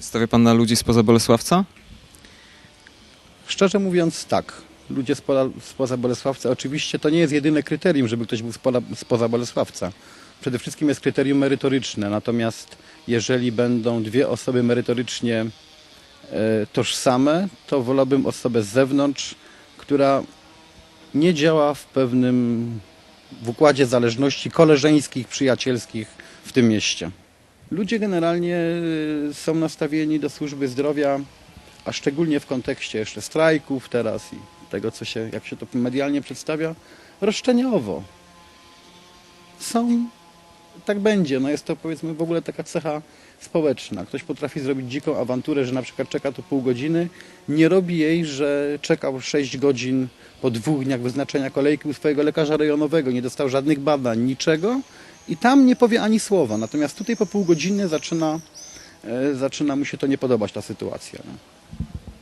Stawia pan na ludzi spoza Bolesławca? Szczerze mówiąc tak. Ludzie spoza, spoza Bolesławca, oczywiście to nie jest jedyne kryterium, żeby ktoś był spoza, spoza Bolesławca. Przede wszystkim jest kryterium merytoryczne, natomiast jeżeli będą dwie osoby merytorycznie e, tożsame, to wolałbym osobę z zewnątrz, która nie działa w pewnym w układzie zależności koleżeńskich, przyjacielskich w tym mieście. Ludzie generalnie e, są nastawieni do służby zdrowia a szczególnie w kontekście jeszcze strajków teraz i tego, co się, jak się to medialnie przedstawia, roszczeniowo. Są, tak będzie, no jest to powiedzmy w ogóle taka cecha społeczna. Ktoś potrafi zrobić dziką awanturę, że na przykład czeka tu pół godziny, nie robi jej, że czekał 6 godzin po dwóch dniach wyznaczenia kolejki u swojego lekarza rejonowego, nie dostał żadnych badań, niczego i tam nie powie ani słowa. Natomiast tutaj po pół godziny zaczyna, e, zaczyna mu się to nie podobać, ta sytuacja. No.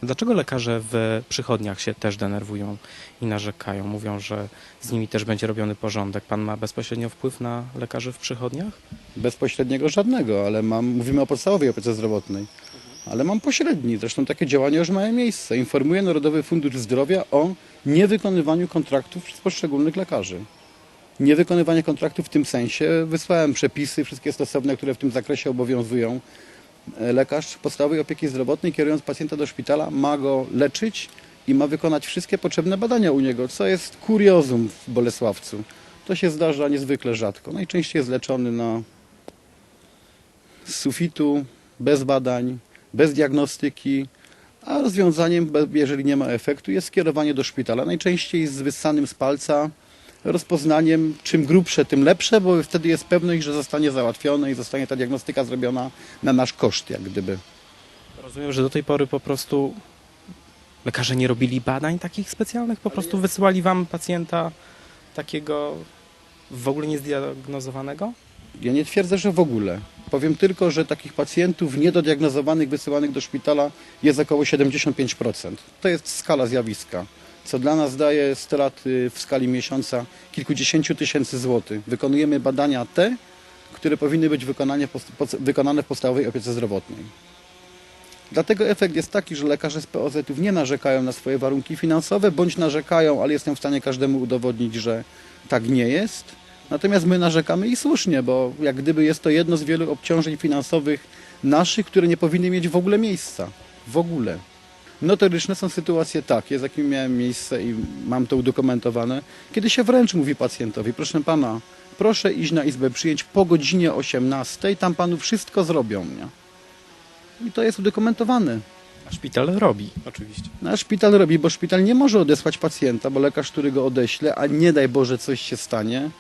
Dlaczego lekarze w przychodniach się też denerwują i narzekają? Mówią, że z nimi też będzie robiony porządek. Pan ma bezpośrednio wpływ na lekarzy w przychodniach? Bezpośredniego żadnego, ale mam, mówimy o podstawowej opiece zdrowotnej, ale mam pośredni. Zresztą takie działania już mają miejsce. Informuję Narodowy Fundusz Zdrowia o niewykonywaniu kontraktów przez poszczególnych lekarzy. Niewykonywanie kontraktów w tym sensie, wysłałem przepisy, wszystkie stosowne, które w tym zakresie obowiązują. E, Lekarz podstawowej opieki zdrowotnej, kierując pacjenta do szpitala, ma go leczyć i ma wykonać wszystkie potrzebne badania u niego, co jest kuriozum w Bolesławcu. To się zdarza niezwykle rzadko. Najczęściej jest leczony na z sufitu, bez badań, bez diagnostyki, a rozwiązaniem, jeżeli nie ma efektu, jest skierowanie do szpitala. Najczęściej z wyssanym z palca rozpoznaniem, czym grubsze, tym lepsze, bo wtedy jest pewność, że zostanie załatwione i zostanie ta diagnostyka zrobiona na nasz koszt, jak gdyby. Rozumiem, że do tej pory po prostu lekarze nie robili badań takich specjalnych, po prostu wysyłali wam pacjenta takiego w ogóle niezdiagnozowanego? Ja nie twierdzę, że w ogóle. Powiem tylko, że takich pacjentów niedodiagnozowanych, wysyłanych do szpitala jest około 75%. To jest skala zjawiska, co dla nas daje straty w skali miesiąca kilkudziesięciu tysięcy złotych. Wykonujemy badania te, które powinny być wykonane w podstawowej opiece zdrowotnej. Dlatego efekt jest taki, że lekarze z POZ-ów nie narzekają na swoje warunki finansowe, bądź narzekają, ale jestem w stanie każdemu udowodnić, że tak nie jest. Natomiast my narzekamy i słusznie, bo jak gdyby jest to jedno z wielu obciążeń finansowych naszych, które nie powinny mieć w ogóle miejsca. W ogóle. Notoryczne są sytuacje takie, z jakimi miałem miejsce i mam to udokumentowane, kiedy się wręcz mówi pacjentowi, proszę pana, proszę iść na izbę przyjęć po godzinie 18, tam panu wszystko zrobią. Nie? I to jest udokumentowane. A szpital robi, oczywiście. No, a szpital robi, bo szpital nie może odesłać pacjenta, bo lekarz, który go odeśle, a nie daj Boże coś się stanie,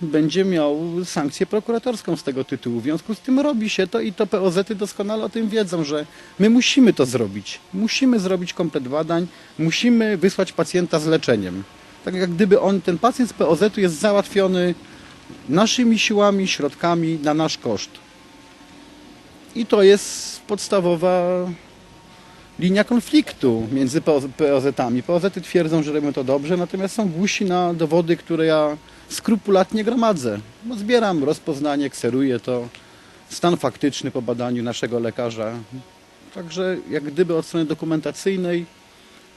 będzie miał sankcję prokuratorską z tego tytułu. W związku z tym robi się to i to POZ-y doskonale o tym wiedzą, że my musimy to zrobić. Musimy zrobić komplet badań, musimy wysłać pacjenta z leczeniem. Tak jak gdyby on, ten pacjent z POZ-u jest załatwiony naszymi siłami, środkami na nasz koszt. I to jest podstawowa linia konfliktu między POZ-ami. POZ-y twierdzą, że robią to dobrze, natomiast są głusi na dowody, które ja skrupulatnie gromadzę. No, zbieram rozpoznanie, kseruję to, stan faktyczny po badaniu naszego lekarza. Także jak gdyby od strony dokumentacyjnej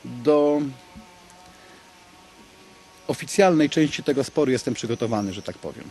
do oficjalnej części tego sporu jestem przygotowany, że tak powiem.